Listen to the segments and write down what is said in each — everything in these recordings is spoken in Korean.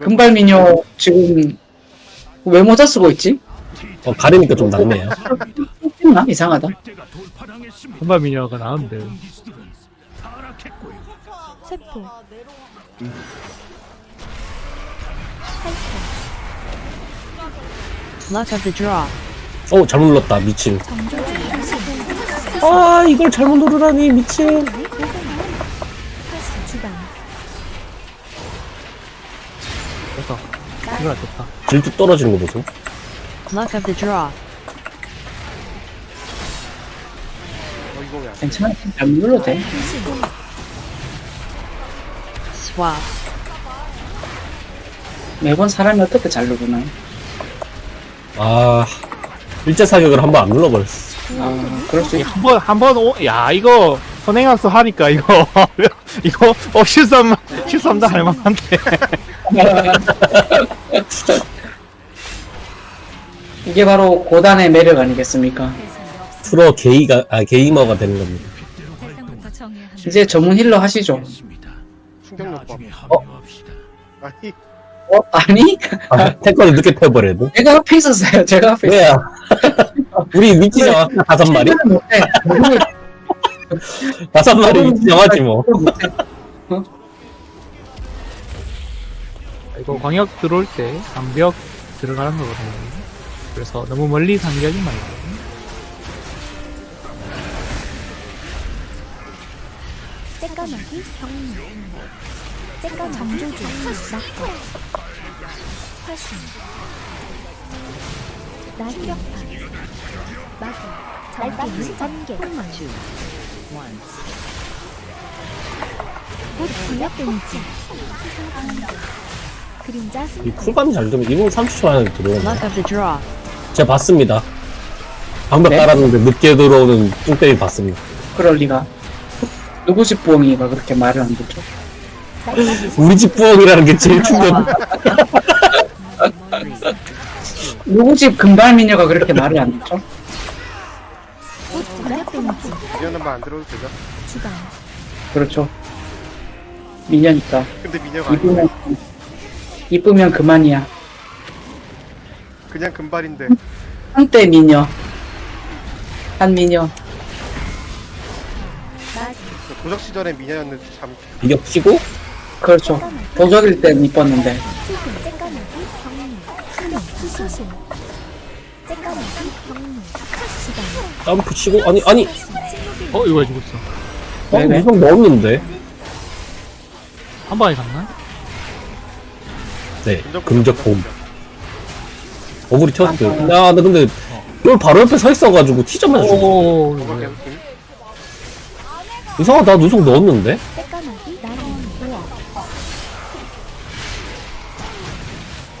금발 미녀 지금 왜 모자 쓰고 있지? 어, 가리니까 좀 낫네요. 했나? 이상하다. 금발 미녀가 나은데. 세포 Luck of the draw. 어, 잘못 눌렀다. 미친. 아, 이걸 잘못 누르다니, 미친. 이거라 좋다. 질주 떨어지는 거 보소. Luck of the draw. 괜찮아. 잘 눌러도 돼. Swap. 매번 사람이 어떻게 잘 누르나? 아, 일제 사격을 한 번 안 눌러버렸어. 아, 그럴 수있 한번 한번 오, 야 이거 선행학습 하니까 이거 이거 어 실수하면 실수한다 할 만한데. 이게 바로 고단의 매력 아니겠습니까? 프로 게이가, 아, 게이머가 되는 겁니다. 이제 전문 힐러 하시죠. 충격요법 어? 아니 어? 아니? 아, 태권을 늦게 태워버려도. 제가 앞에 있었어요. 제가 앞에 있었어요. 왜야? 우리 위치 정확히 다섯 마리? 못해. 못해. 다섯 마리 위치 정하지 뭐. 못해. 이거 광역 들어올 때 암벽 들어가는 거거든요. 그래서 너무 멀리 상기하지 말고. 쬐까마귀 경류 쬐까마귀 정조주. 낙법 화신 낙격파 마귀 날빵 번개 폴망 곧 불력 데미지 그림자 이승 쿨감이 잘 되면 2분 30초 안에 들어오네. Luck of the draw. 제가 봤습니다. 방벽 네? 깔았는데 늦게 들어오는 뚱땡이 봤습니다. 그럴 리가. 누구 집 부엉이가 그렇게 말을 안 듣죠? 우리 집 부엌이라는 게 제일 충격. 누구 집 금발 미녀가 그렇게 말을 안 듣죠? 미녀는 말안 들어도 되죠 주방 그렇죠. 미녀니까. 근데 미녀가 아니야 이쁘면, 이쁘면 그만이야. 그냥 금발인데 한때 미녀. 한 미녀. 도적 시절에 미녀였는데 참 이게 치고 그렇죠. 도적일 땐 이뻤는데. 수금 수신 점프 치고 아니 아니 어 이거 왜 죽었어? 어? 무슨 넣었는데? 한 방에 갔나? 네 금적 금적봄 어구리 튀었어요. 야, 나 근데 이걸 바로 옆에 서 있어가지고 티점만 주고 오들 이상하다 넣었는데? 나랑 우와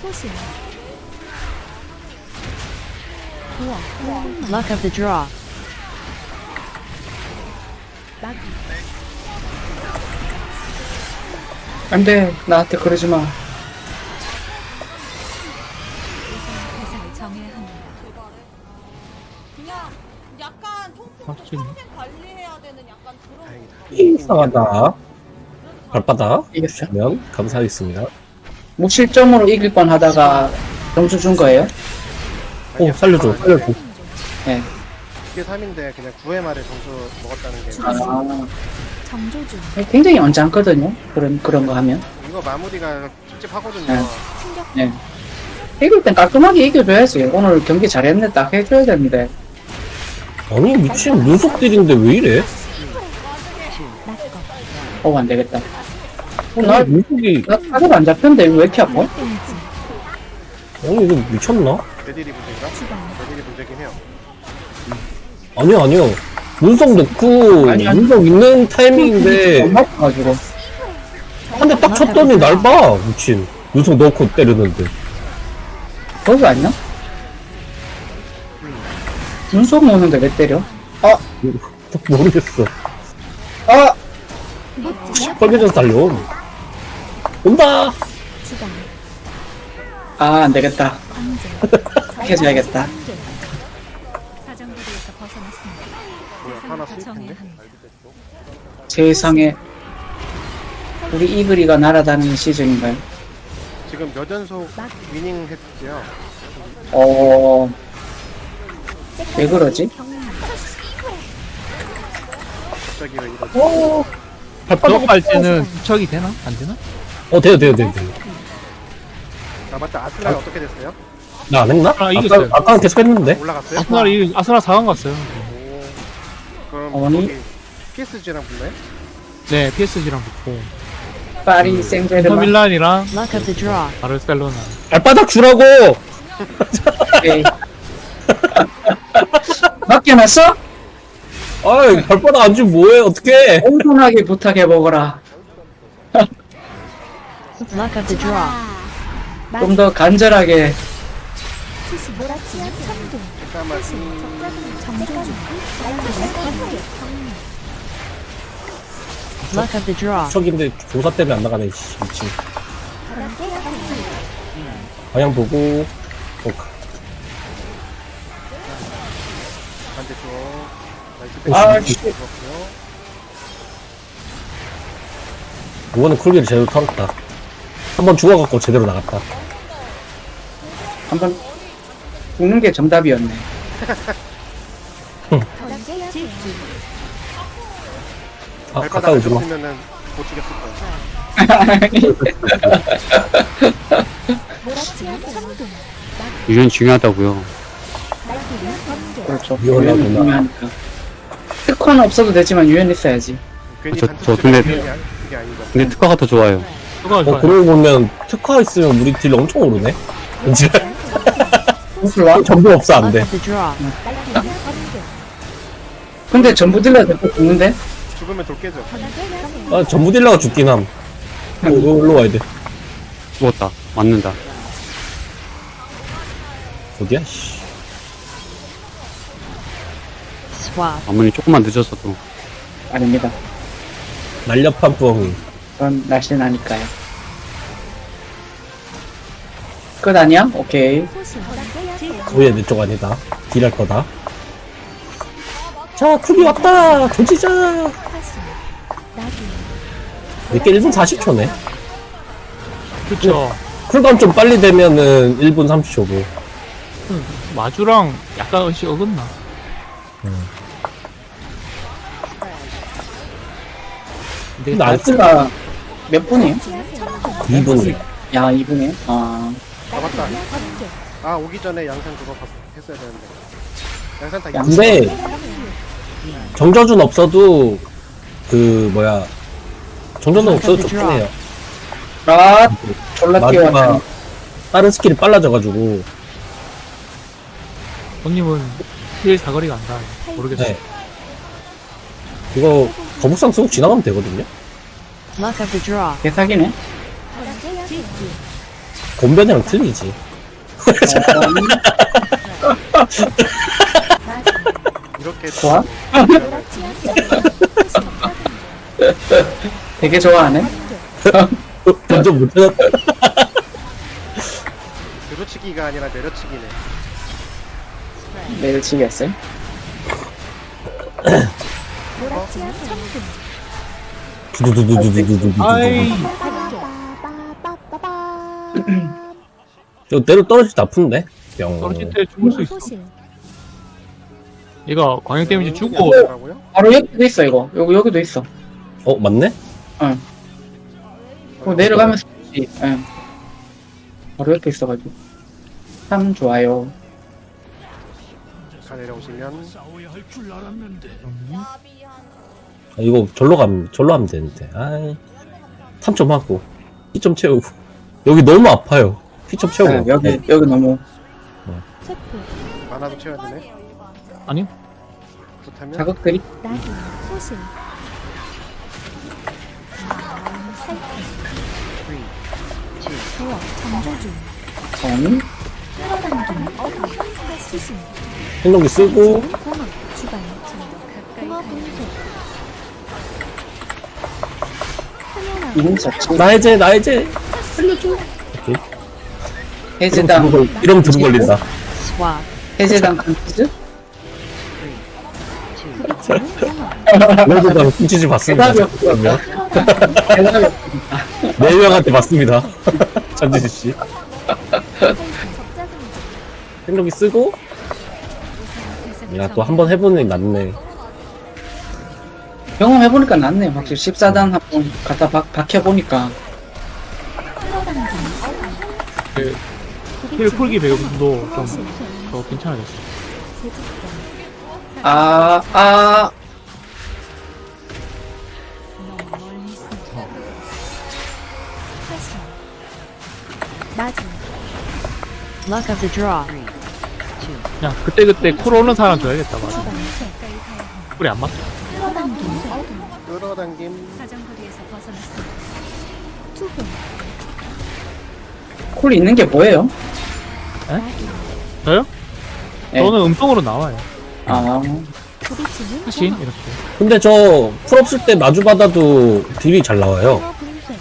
소신 우와 Luck of the draw. 마귀 안 돼. 나한테 그러지 마. 이상하다. 발바닥 이겼어. 주면 감사하겠습니다. 무실점으로 이길 뻔 하다가 점수 준 거예요? 오 살려줘 살려줘. 네. 이게 3인데 그냥 9회 말에 점수 먹었다는 게 아, 정조주 굉장히 언짢거든요. 그런, 그런 거 하면. 이거 마무리가 찝찝하거든요 네. 충격 네. 이길 땐 깔끔하게 이겨줘야지. 오늘 경기 잘했네. 딱 해줘야 되는데. 아니 미친 눈속들인데 왜 이래? 어, 안 되겠다. 어, 나- 나 눈속이 나 타격 안 잡혔는데 이거 왜 이렇게 아파? 아니 이거 미쳤나? 문제인가? 주방 레딜이 문제긴 해요 아니요 아니요. 눈속 넣고 아니, 있는 타이밍인데 너무 아파가지고. 한 대 딱 쳤더니 날봐 미친. 눈속 넣고 때리는데. 거기 아니야? 눈썹 오는데 왜 때려? 아, 모르겠어. 아! 빨개져서 달려. 온다. 아, 안 되겠다. 해줘야겠다. 세상에. 우리 이글이가 날아다니는 시즌인가요? 지금 지금 몇 연속 위닝 했지요? 어, 왜 그러지? 갑자기 왜 이러지? 오, 수업할 때는 투척이 되나? 안 되나? 어 돼요 돼요 돼요 돼요. 아 맞다 아슬라 어떻게 됐어요? 나 안 했나? 아, 아까 이겼어요. 아까는 계속 했는데. 올라갔어요? 아스날, 이 아스날 4강 갔어요. 오. 그럼 어머니? 거기 PSG랑 붙나요? 네, PSG랑 붙고. 파리 생제르맹. 터밀란이랑 Luck of the draw. 바르셀로나. 발바닥 주라고. 오케이. 맡겨놨어? 아이 발바닥 안 주면 뭐해 어떡해. 온전하게 부탁해 먹어라. Luck of the draw. 좀 더 간절하게. 수시 몰아치기 천둥 잠깐만 정조주 Luck of the draw. 척인데 조사 때문에 안 나가네. 씨, 미친. 방향 보고. 어, 반대쪽 아, 씨. 이거는 쿨기를 제대로 털었다. 한 번 죽어갖고 제대로 나갔다. 한번 죽는 게 정답이었네. 아, 발바닥 안 오지 마. 못 죽였을 천둥 유전 중요하다고요. 그렇죠. 유연하구나. 유연이 중요하니까. 특허는 없어도 되지만 유연 있어야지. 괜히 저- 저 근데- 그게 아니- 그게 아니다 근데 특화가 더 좋아요. 그거 어, 좋아요. 그러고 보면 특화 있으면 우리 딜 엄청 오르네? 무슬와? 전부 없어 안 돼. 번개 근데 전부 딜러도 또 죽는데? 죽으면 돌 깨져 아, 전부 딜러가 죽긴 함. 어, 일로 와야 돼. 죽었다. 맞는다. 어디야? 씨. Swap. 아무리 조금만 늦었어도. 아닙니다. 날렵한 뻥. 그건 날씬하니까요. 끝 아니야? 오케이. 소시 날개야 거의 내쪽 아니다. 딜할 거다. 자, 쿨이 왔다! 나비 이게 1분 40초네. 그쵸. 쿨감 좀 빨리 되면은 1분 30초고. 마주랑 약간 의식 어긋나. 근데 근데 아스가 몇 분이에요? 천둥 2분. 야, 2분이에요? 아, 아 맞다 번개 아 오기 전에 양산 그거 봤- 했어야 되는데 양산 다 양산. 근데, 정저준 없어도, 그, 뭐야. 정저준 없어도 좋긴 해요. 아, 졸라 마지막, 뛰어왔네. 다른 스킬이 빨라져가지고. 손님은 힐 사거리가 안 닿아요. 모르겠어요. 네. 이거, 거북상 쓰고 지나가면 되거든요? Luck of the draw. 개 사기네. 번개야 곰변이랑 틀리지. 이렇게 좋아? 되게 좋아하네. 완전 못해놨다. 들어치기가 아니라 내려치기네 내일치기 했어요. 몰아치기 천둥 두두두두두두두두. 아이, 저 내려 떨어질 때 아픈데? 뿅. 떨어질 때 죽을 수 있어. 소실 얘가 광역 데미지 주고? 바로 여기도 있어, 이거. 여기, 여기도 있어. 어, 맞네? 어, 내려가면서, 예. 바로 옆에 있어가지고. 참 좋아요. 가 내려오시면 아, 이거 절로 가면, 절로 하면 되는데. 아이. 3점 하고, 피 좀 채우고. 여기 너무 아파요. 피 좀 채우고. 아, 여기, 네. 여기 너무. 세포 만화도 채워야 되네 아니요? 그렇다면 자극들이 나비 소실 부엌 정조주 전, 끌어당김 수신 행동기 쓰고. 나 해제 나 해제. 살려줘. 오케이. 해제당 이러면 두부 걸린다. 와 해제당 강추즈? 그래도 훔치지 봤습니다. 네명한테 봤습니다. 전지지씨. 생존기 쓰고, 야, 또 한 번 해보는 게 낫네. 경험해보니까 낫네 확실히 14단 한번 갖다 박, 박혀보니까 힐 풀기 배우도 좀 더 괜찮아졌어. 아, 아. Luck of the draw. 그냥 그때 그때 쿨 오는 사람 줘야겠다, 맞아. 쿨이 안 맞다. 끌어당김. 사정거리에서 벗어났어. 콜 있는 게 뭐예요? 저요? 네. 저는 음성으로 나와요. 아, 부딪히는 공허. 이렇게. 근데 저, 풀 없을 때 마주 받아도 딜이 잘 나와요. 공허 분쇄.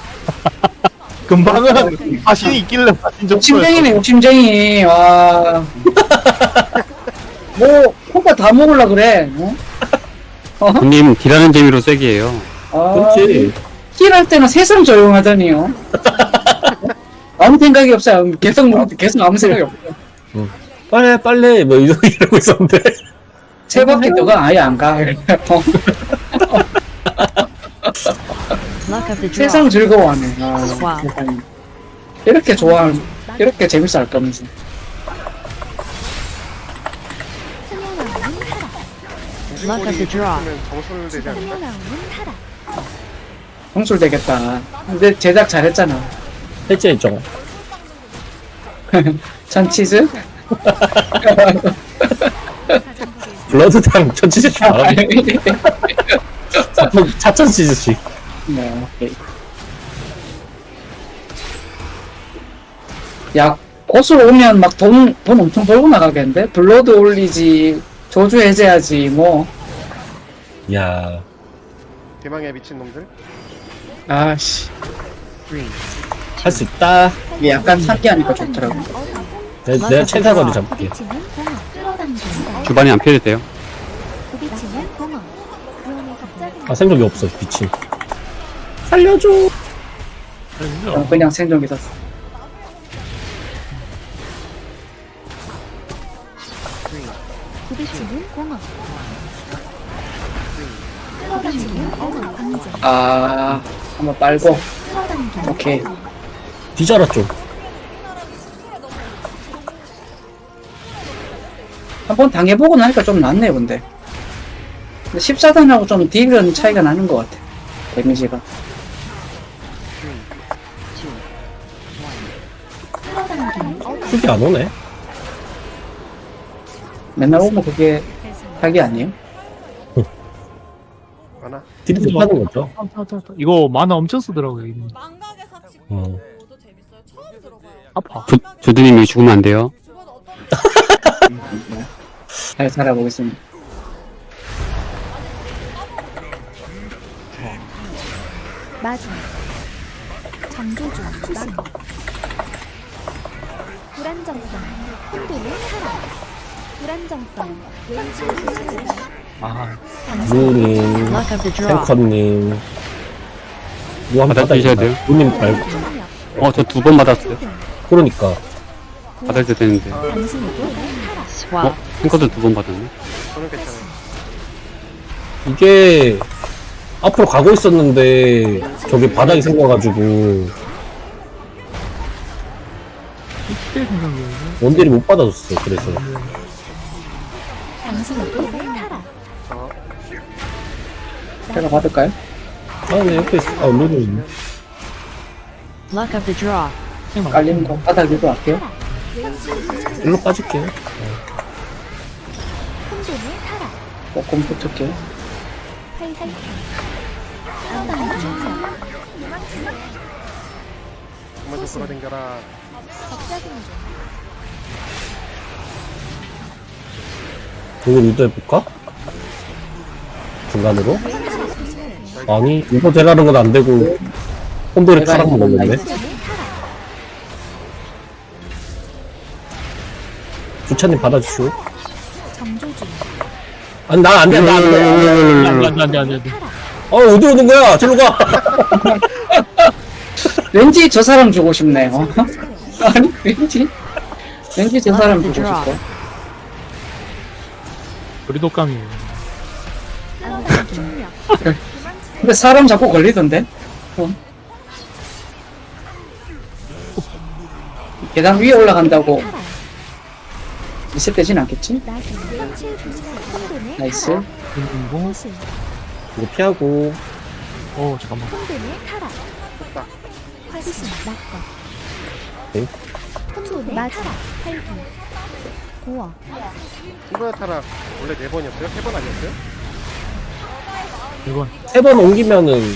금방은 사신이 있길래 사신 좀 욕심쟁이네, 욕심쟁이. 와. 뭐, 콩가 다 먹으려 그래. 어? 형님, 딜하는 재미로 세게 해요. 아, 그렇지. 힐할 때는 세상 조용하더니요. 아무 생각이 없어요. 계속, 뭐- 계속 아무 생각이 없어요. 빨래, 빨래, 뭐, 이러- 이러고 있었는데. 세 바퀴 너가 아예 안 가. 어, Luck of the draw. 세상 즐거워하네. 아, 와. 세상에. 이렇게 좋아하는, 이렇게 재밌어 할 거면서. Luck of the draw. 면 정술 되지 않을까? 스며나오는 타락. 홍술 되겠다. 근데 제작 잘했잖아. 해체했죠. 전치즈? 블러드당 천치즈 씨 바람. 네, 차천치즈 씨. 오케이. 야, 고술 오면 막 돈, 돈 엄청 벌고 나가겠는데? 블러드 올리지, 조주 해제하지, 뭐. 야 대망의 미친 놈들. 아씨. 할 수 있다. 이게 약간 상기하니까 좋더라고. 내, 내가 최사거리 잡을게. 주반이 안 피해도 갑자기 아, 생각이 없어, 미친. 살려줘. 어, 그냥 생존기 샀어. 아, 한번 빨고. 오케이. 뒤자라 좀. 한번 당해보고 나니까 좀 낫네, 근데. 근데 14단하고 좀 딜은 차이가 나는 것 같아. 데미지가. 훅이 안 오네. 맨날 오면 그게 사기 아니에요? 하나. 딜이 못하는 거죠. 이거 만화 엄청 쓰더라고요. 이거. 망각의 사치 어. 도 재밌어요. 처음 들어봐요. 아파. 돼요. 조, 조드님 여기 죽으면 안 돼요. 어떤 잘 살아보겠습니다. 마중. 정조주. 투신. 불안정성. 흔들림 타락. 불안정성. 왼쪽 조절. 아, 누님, Luck of the draw. 탱커님. 이거 한번 받아주셔야 받아주셔야 돼요. 누님 말고. 어, 저 두번 받았어요. 그러니까. 받을 때 되는데. Swap. 어? 탱커도 두 번 받았네. 저는 괜찮아요. 이게, 앞으로 가고 있었는데, 저기 바닥이 생겨가지고, 원딜이 못 받아줬어, 그래서. 제가 받을까요? 아, 네, 옆에 있어. 아, 누님. Luck of the draw. 생각. 깔리는 거 바닥 위로 할게요. 일로 빠질게요. 혼돈의 타락. 조금 붙을게요. 좀 이거 유도해볼까? 중간으로? 아니, 이거 대라는 건 안 되고, 혼돌이 내가 타락 먹었네. 나이스. 주차님 받아주시오. 아니, 나안 돼, 나안 돼. 안돼 안돼 안돼 안돼. 타락. 어, 어디 오는 거야? 저로 가! 왠지 저 사람 주고 싶네요. 아니, 왠지. 왠지 저 사람 주고 싶어. 중력 근데 사람 자꾸 걸리던데? 어. 계단 위에 올라간다고 리셋되진 않겠지? 나이스. 그리고 이거 피하고. 어 잠깐만. 혼돈의 타라 됐다. 화신 낙과 네. 혼돈의 타라 활기 고어 이번에 타락 원래 네 번이었어요? 세 번 아니었어요? 이건 세번 옮기면은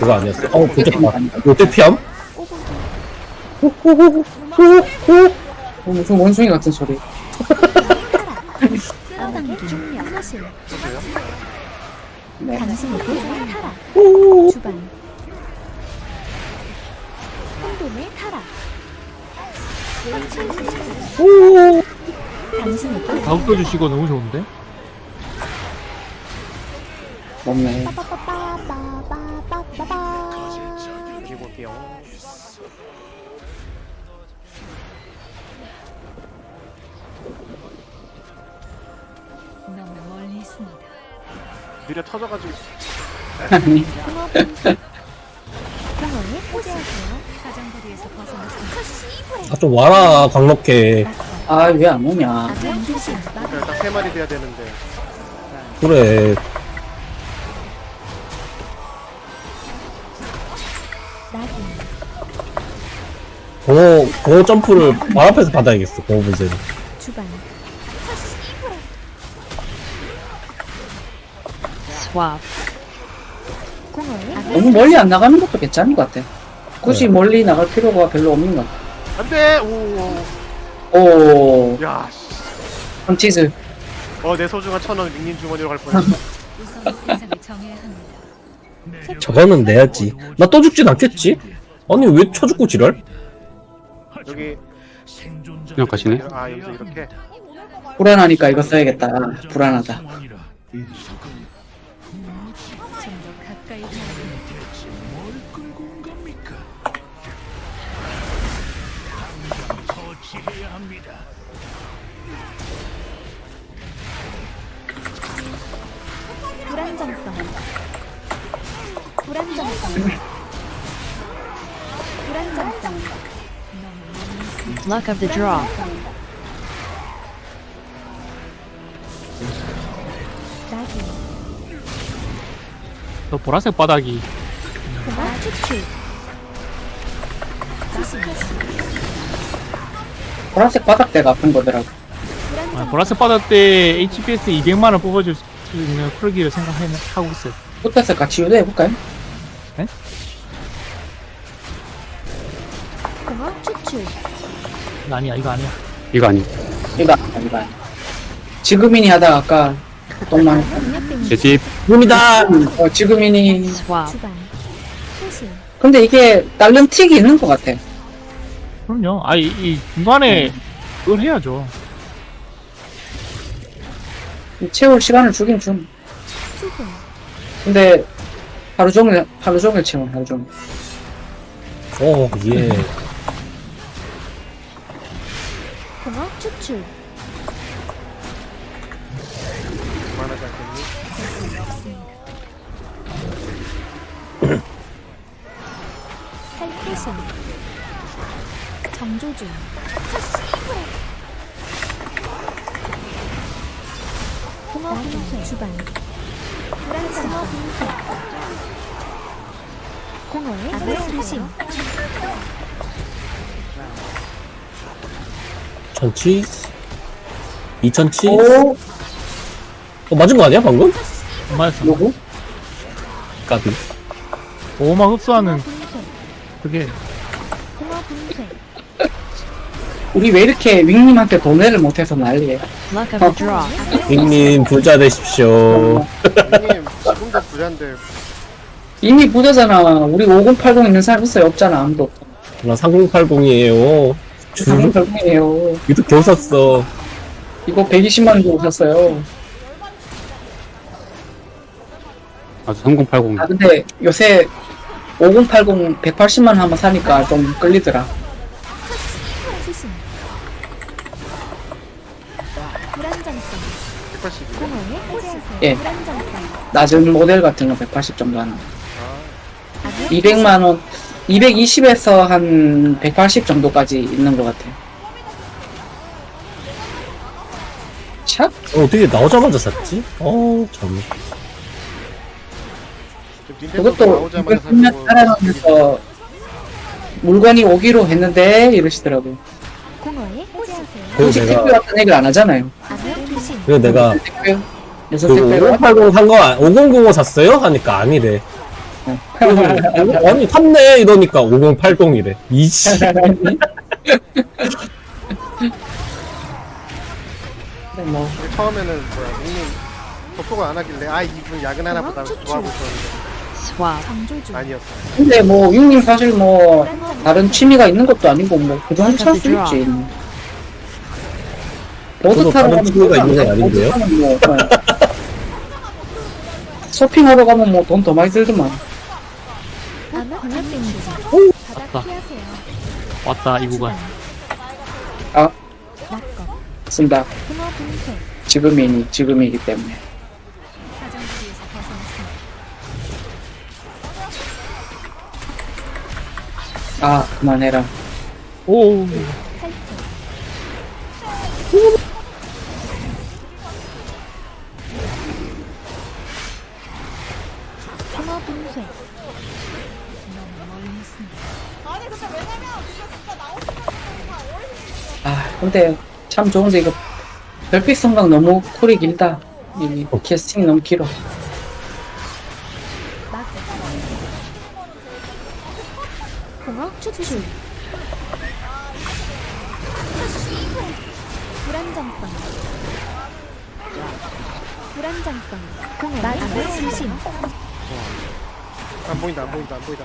그거 아니었어? 어, 부족다. 롯데 피함? 오보기 어, 무슨 원숭이 같은 소리. 끌어당기 중력 네. 당신의 타라 주반 혼돈의 타라 당신의 가격도 주시고 너무 좋은데? 맞네. 여기 느려 터져가지고. 아좀 아, 와라 강력해 아, 왜 안 오냐. 딱세 마리 돼야 되는데. 그래. 공호, 공호 점프를 말 앞에서 받아야겠어, 공호 분쇄는. 주반 Swap. 공허에 너무 멀리 안 나가는 것도 괜찮은 것 같아. 굳이 멀리 나갈 필요가 별로 없는 것 같아. 안 돼! 오, 오, 야, 씨. 황치즈. 어, 내 소중한 천원 닉님 주머니로 갈 뻔했어. 저거는 내야지. 나 또 죽진 않겠지? 아니, 왜 쳐죽고 지랄? 여기, 그냥 가시네. 아, 여기서 이렇게. 불안하니까 이거 써야겠다. 불안하다. 불안정성 불안정성 불안정성 Luck of the draw. 낙인 저 보라색 바닥이 공허 추출 지식하시 보라색 바닥대가 아픈 거더라고. 아, 불안정 보라색 바닥 때 HPS 200만 원 뽑아줄 수 있는 프로기를 생각하고 있어요. 붙어서 같이 유도해볼까요? 공허 추출 이거 아니야, 이거 아니야. 이거 아니. 이거, 이거. 지금이니 하다가 아까 똥만. 강력 뱅제 집. 놈이다! 어, 지금이니. 소실 근데 이게 다른 틱이 있는 것 같아. 그럼요. 아, 이, 이 중간에 그걸 해야죠. 채울 시간을 주긴 좀. 수분 근데 하루 종일, 하루 종일 채워, 하루 종일. 어, 예. 탈출. 만화지 않겠니? 탈퇴선. 정조준. 공허분쇄 주반. 공허의 소신. 2000치 2000치 오, 어, 맞은 거 아니야 방금? 맞았어. 요거? 까비 오마 흡수하는 그게 우리 왜 이렇게 윙님한테 돈을 못해서 난리예요? Luck of a 어. draw. 윙님 부자 되십시오 형님 지금도 부잔데 이미 부자잖아. 우리 5080 있는 사람 있어요? 없잖아, 아무도. 나 3080이에요 주, 상품이에요. 이도 겨우 샀어. 이거 120만 원 주고 샀어요. 아, 3080. 아 근데 요새 5080 180만 원 한번 사니까 좀 끌리더라. 수신 불안정성 180. 공허의 해제하세요 예. 불안정성 낮은 모델 같은 거 180 정도 하는 거. 아, 악의 200만 원, 220에서 한 180 정도까지 있는 것 같아요. 샷? 어, 어떻게 나오자마자 샀지? 어, 참. 지금 닌텐도 그것도 나오자마자 이거 몇년 따라가면서 물건이 오기로 했는데 이러시더라고요. 그리고 굳이 내가- 같은 얘기를 안 하잖아요. 그래서 내가 택배 무슨 그 택배가 5080 산 거, 5005 샀어요? 하니까 아니래. 그래서 어, 아니, 샀네! 이러니까 5080이래. 이씨. 근데 뭐 처음에는 뭐야 닉님 접속을 안 하길래 아 이분 야근하나 보다 좋아하고 있었는데 Swap. 아니었어 근데 뭐 육님 사실 뭐 다른 취미가 있는 것도 아니고 뭐 그동안 살 수. 있지. 보드 저도 타러 다른 가면 취미가 돈 있는 건. 아닌데요? 보드 타면 뭐, 어. 쇼핑하러 가면 뭐 돈 더 많이 들더만. 바닥 왔다. 피하세요 왔다 이 구간 아 낙겁 쓴다. 분쇄 지금이니 지금이기 때문에. 아 그만해라. 오 탈퇴 분쇄 근데 참 좋은데 이거 별빛 성강 너무 쿨이 길다. 이 캐스팅 너무 길어. 마구 공허 추출 불안정성 불안정성 공허 마구 수신 안 보인다 안 보인다 안 보인다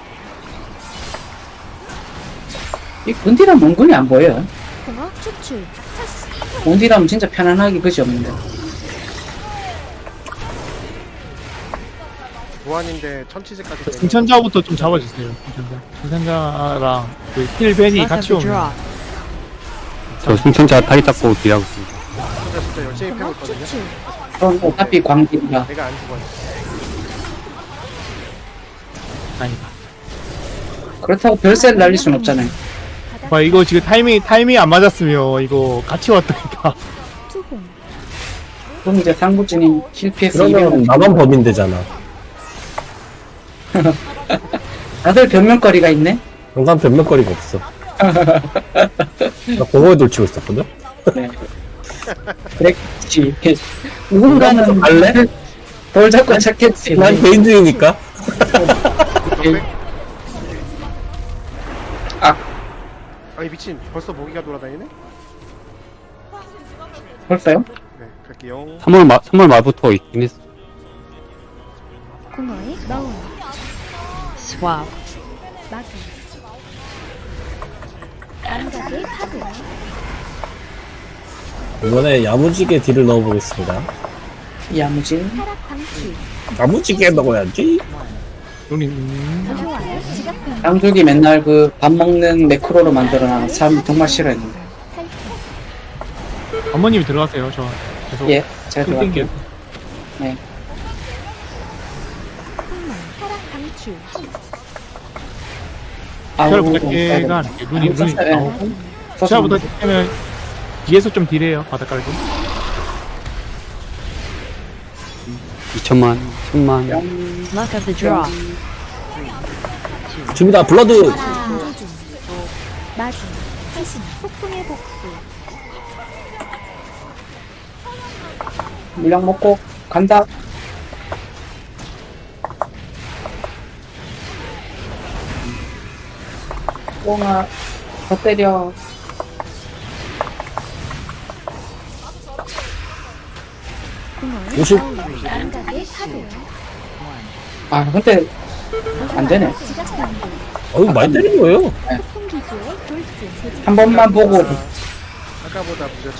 이 군디랑 몽군이 안 보여요. 공허 추출. 군디라면 진짜 편안하게 그지 없는데. 보안인데 천치제까지 되면 승천자부터 좀 잡아주세요. 승천자. 승천자랑 그 힐벤이 같이 오면. 저 승천자 타기 잡고 딜하고 있습니다. 진짜 진짜 열심히 패고 공허 있거든요. 추출 그럼 어차피 광디가 내가 안 죽어요. 아니다. 그렇다고 별세를 날릴 순 없잖아요. 봐 이거 지금 타이밍 타이밍 안 맞았으면 이거 같이 왔다니까 투공 그럼 이제 상부진이 힐 PS 그러면 200원 나만 범인 되잖아. 다들 변명거리가 있네. 난 변명거리가 없어. 나 공허에 돌치고 있었거든? 네. 그랬지. 누군가는 갈래? 돌 잡고 찾겠지. 난 개인주의니까. 아니 미친 벌써 모기가 돌아다니네 벌써요? 네 갈게요 3월 말, 3월 말부터 있긴 했어. 공허의 너운 Swap. 마구 감각의 파도 이번에 야무지게 딜을 넣어보겠습니다. 야무진. 타락 야무지게 넣어야지. 음, 좋아요 변 양쪽이 맨날 그 밥 먹는 매크로로 만들어놔. 사람 정말 싫어했는데. 어머님이 들어가세요 저 계속 예, 제가 좀 들어갈게요. 땡겨요 네. 방출 시야를 아우, 부탁해가 아닐게 눈이 눈이 예. 나오고 시야부터 하면 뒤에서 좀 딜해요 바닥 깔고 2천만, 10만. Luck of the draw. 줍니다. 블러드 조준 마주 소풍의 복수 물량 먹고 간다. 뽕아 더 때려. 궁을 50. 아, 근데 안 되네. 어이, 많이 때린 거예요. 돌진 한 번만 보고. 아까보다 무려 10%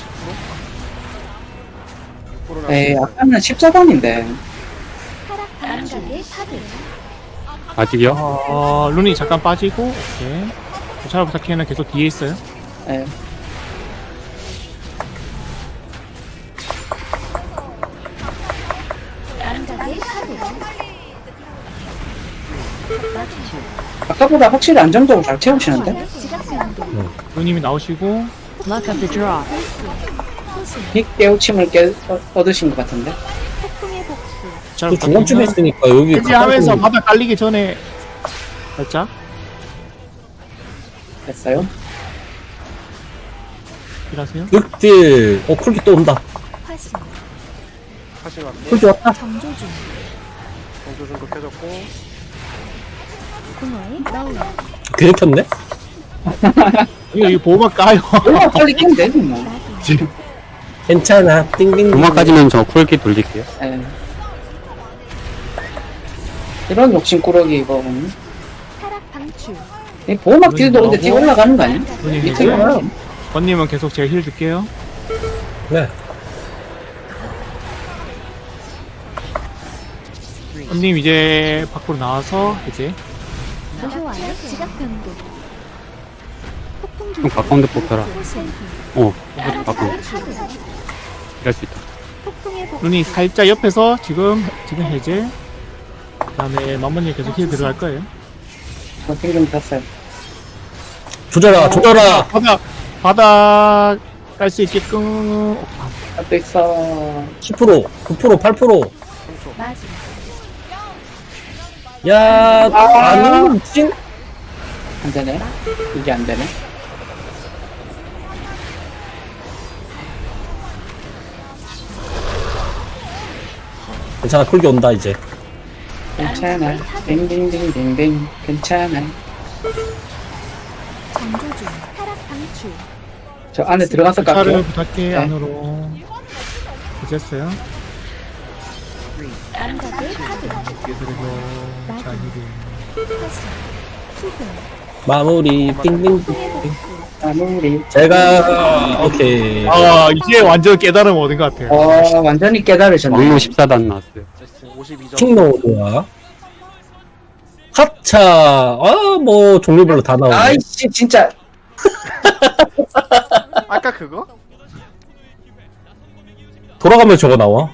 6%나 에이, 아까는 14단인데. 타락 방출 바람각의 파도 아직이요? 어, 룬이 잠깐 빠지고, 오케이. 잘 부탁해는 계속 뒤에 있어요. 예. 아까보다 확실히 안정적으로 잘 채우시는데? 룬님이 나오시고, Luck of the draw. 빅 깨우침을 깨, 어, 얻으신 것 같은데? 폭풍의 복수 잘또 중간쯤에 부탁해는 있으니까 여기 해제하면서 가까운 바닥 깔리기 전에, 살짝, 됐어요? 일하세요. 늑딜 어 쿨기 또 온다 화신 쿨기 왔다 정조준 정조준도 켜졌고 괜히 켰네? 이거, 이거 보호막 까요. 얼마 빨리 되지 뭐. 나비 괜찮아 띵띵 음악까지는 저 쿨기 돌릴게요. 예. 이런 욕심꾸러기 이거. 음. 타락 방출 이 보호막 딜도 근데 뒤 올라가는 거 아니야? 룬이 밑에 해제. 가요. 번님은 계속 제가 힐 줄게요. 네 번님 이제 밖으로 나와서, 이제, 무효와의 지각 변동 폭풍 좀 가까운 데 뽑혀라. 호신 어, 가까운. 파도 이럴 수 있다. 폭풍의 살짝 옆에서 지금, 지금 해제. 그 다음에 맘번님 계속 힐 들어갈 거예요. 생좀 탔어요. 조져라 조져라 바닥, 바닥 깔 수 있게끔. 앞도 있어. 10% 9% 8% 마지 야 아니 미친 안 되네. 이게 안 되네. 괜찮아 쿨기 온다 이제 괜찮아. 빙빙빙빙빙. 괜찮아. 정조준 타락 방출 저 안에 들어가서 차를 깎게요. 부탁해, 네. 안으로. 해제했어요. 파도 투근 마무리 띵띵 폭풍의 복수 아무리. 제가 오케이 아, 이제 완전 깨달음 얻은 것 같아요. 어, 완전히 깨달으셨네. 막루 14단 나왔어요. 52점 킹노드와 하차 아 뭐 종류별로 다 나오네 아이씨, 진짜. 아까 그거? 돌아가면 저거 나와